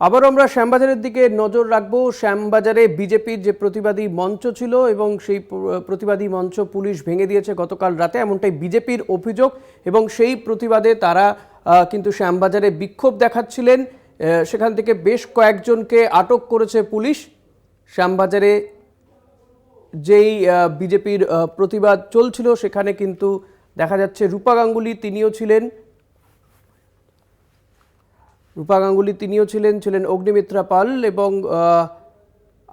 আবার আমরা শ্যামবাজারের দিকে নজর রাখব। শ্যামবাজারে বিজেপির যে প্রতিবাদী মঞ্চ ছিল এবং সেই প্রতিবাদী মঞ্চ পুলিশ ভেঙে দিয়েছে গতকাল রাতে, এমনটাই বিজেপির অভিযোগ এবং সেই প্রতিবাদে তারা কিন্তু শ্যামবাজারে বিক্ষোভ দেখাচ্ছিলেন। সেখান থেকে বেশ কয়েকজনকে আটক করেছে পুলিশ। শ্যামবাজারে যেই বিজেপির প্রতিবাদ চলছিল, সেখানে কিন্তু দেখা যাচ্ছে রূপা গাঙ্গুলি তিনিও ছিলেন। রূপা গাঙ্গুলি তিনিও ছিলেন ছিলেন অগ্নিমিত্রা পাল এবং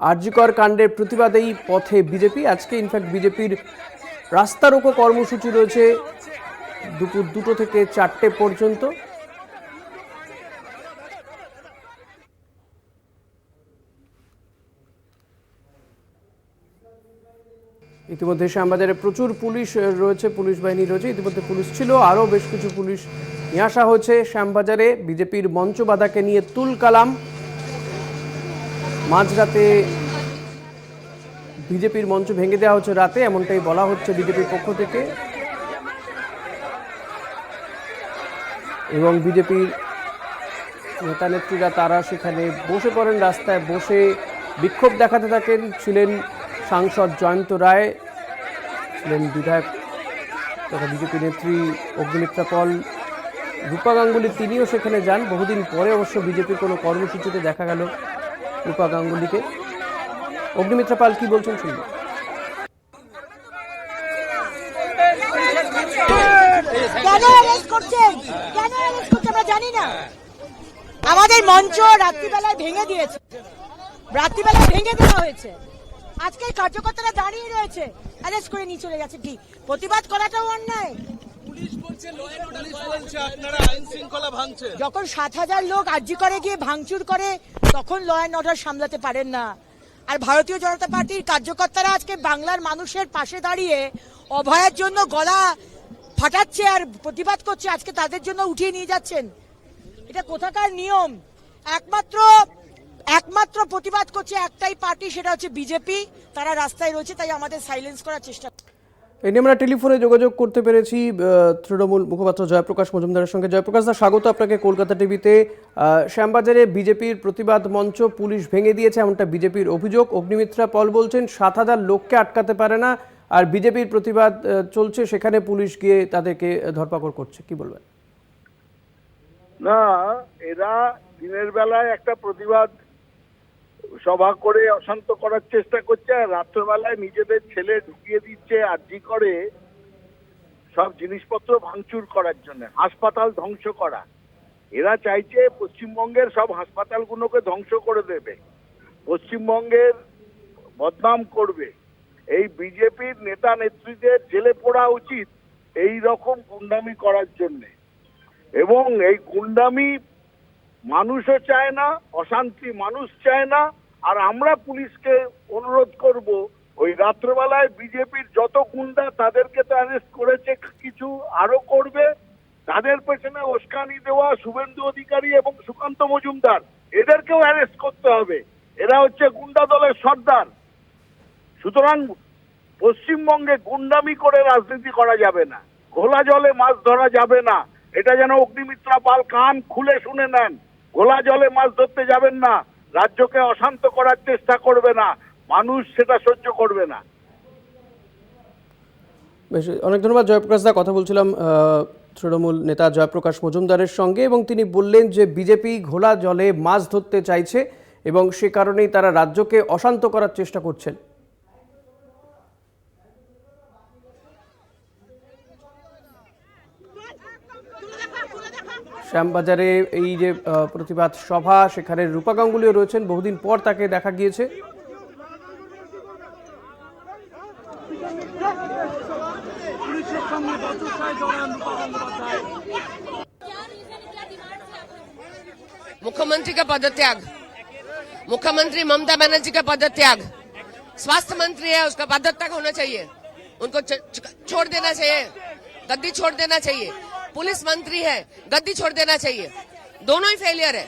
আরজিকর কাণ্ডের প্রতিবাদেই পথে বিজেপি। আজকে ইনফ্যাক্ট বিজেপির রাস্তা রোকো কর্মসূচি রয়েছে দুপুর দুটো থেকে চারটে পর্যন্ত। ইতিমধ্যে শ্যামবাজারে প্রচুর পুলিশ রয়েছে, পুলিশ বাহিনী রয়েছে। ইতিমধ্যে পুলিশ ছিল, আরও বেশ কিছু পুলিশ নিয়ে আসা হয়েছে শ্যামবাজারে বিজেপির মঞ্চ মঞ্চবাদাকে নিয়ে তুল কালাম। মাঝরাতে বিজেপির মঞ্চ ভেঙে দেওয়া হচ্ছে রাতে, এমনটাই বলা হচ্ছে বিজেপির পক্ষ থেকে। এবং বিজেপির নেতা নেত্রীরা তারা সেখানে বসে পড়েন, রাস্তায় বসে বিক্ষোভ দেখাতে থাকেন। ছিলেন সাংসদ জয়ন্ত রায়, ছিলেন বিধায়ক তথা বিজেপি নেত্রী অগ্নিমিত্রা পল রূপা গাঙ্গুলি, তিনিও সেখানে যান। বহুদিন পরে অবশ্য বিজেপির কোনো কর্মসূচিতে দেখা গেল রূপা গাঙ্গুলিকে। অগ্নিমিত্রা পাল, কি বলছেন শুনব আমাদের মঞ্চ রাত্রিবেলায় ভেঙে দিয়েছে। রাত্রিবেলায় ভেঙে দেওয়া হয়েছে। আজকে কার্যকর্তারা দাঁড়িয়ে রয়েছে। অ্যারেস্ট করে নিয়ে চলে গেছে। কি? প্রতিবাদ করাটাও অন্যায়। পুলিশ বলছে আপনারা আইন শৃঙ্খলা ভাঙছেন যখন সাত হাজার লোক আর্জি করে গিয়ে ভাঙচুর করে তখন ল অ্যান্ড অর্ডার সামলাতে পারেন না। আর ভারতীয় জনতা পার্টির কার্যকর্তারা আজকে বাংলার মানুষের পাশে দাঁড়িয়ে অভয়ের জন্য গলা ফাটাচ্ছে আর প্রতিবাদ করছে আজকে তাদের জন্য উঠিয়ে নিয়ে যাচ্ছেন। এটা কোথাকার নিয়ম? একমাত্র একমাত্র প্রতিবাদ করছে একটাই পার্টি সেটা হচ্ছে বিজেপি। তারা রাস্তায় রয়েছে তাই আমাদের সাইলেন্স করার চেষ্টা এই নিয়ে আমরা টেলিফোনে যোগাযোগ করতে পেরেছি তৃণমূল মুখপাত্র জয়প্রকাশ মজুমদারের সঙ্গে। জয়প্রকাশ দা, স্বাগত আপনাকে কলকাতা টিভিতে। শ্যামবাজারে বিজেপির প্রতিবাদ মঞ্চ পুলিশ ভেঙে দিয়েছে, এমনটা বিজেপির অভিযোগ। অগ্নিমিত্রা পল বলছেন, সাত হাজার লোককে আটকাতে পারে না, আর বিজেপির প্রতিবাদ চলছে, সেখানে পুলিশ গিয়ে তাদেরকে ধরপাকড় করছে। কি বলবেন? না, এরা দিনের বেলায় একটা প্রতিবাদ সভা করে অশান্ত করার চেষ্টা করছে, আর রাত্রেবেলায় নিজেদের ছেলে ঢুকিয়ে দিচ্ছে আর্জি করে সব জিনিসপত্র ভাঙচুর করার জন্য, হাসপাতাল ধ্বংস করা। এরা চাইছে পশ্চিমবঙ্গের সব হাসপাতালগুলোকে ধ্বংস করে দেবে, পশ্চিমবঙ্গের বদনাম করবে। এই বিজেপির নেতা নেত্রীদের জেলে পড়া উচিত এই রকম গুন্ডামি করার জন্যে। এবং এই গুন্ডামি মানুষও চায় না, অশান্তি মানুষ চায় না। আর আমরা পুলিশকে অনুরোধ করব, ওই রাত্রেবেলায় বিজেপির যত গুন্ডা তাদেরকে তো অ্যারেস্ট করেছে, কিছু আরও করবে। তাদের পেছনে উস্কানি দেওয়া শুভেন্দু অধিকারী এবং সুকান্ত মজুমদার, এদেরকেও অ্যারেস্ট করতে হবে। এরা হচ্ছে গুন্ডা দলের সর্দার। সুতরাং পশ্চিমবঙ্গে গুন্ডামি করে রাজনীতি করা যাবে না। ঘোলা জলে মাছ ধরা যাবে না। এটা যেন অগ্নিমিত্রা পাল কান খুলে শুনে নেন। ঘোলা জলে মাছ ধরতে যাবেন না, রাজ্যকে অশান্ত করার চেষ্টা করবে না, মানুষ সেটা সহ্য করবে না। বেশ, অনেক ধন্যবাদ জয়প্রকাশ দা। কথা বলছিলাম তৃণমূল নেতা জয়প্রকাশ মজুমদারের সঙ্গে এবং তিনি বললেন যে বিজেপি ঘোলা জলে মাছ ধরতে চাইছে এবং সে কারণেই তারা রাজ্যকে অশান্ত করার চেষ্টা করছেন। শ্যামবাজারে এই যে আহ, প্রতিবাদ সভা সেখানে রূপা গাঙ্গুলিও রয়েছেন বহুদিন পর তাকে দেখা গিয়েছে मुख्यमंत्री का पदत्याग मुख्यमंत्री ममता बनर्जी का पदत्याग स्वास्थ्य मंत्री है उसका पदत्याग होना चाहिए उनको छ- छ- छोड़ देना चाहिए गद्दी छोड़ देना चाहिए पुलिस मंत्री है गद्दी छोड़ देना चाहिए। दोनों ही फेलियर है।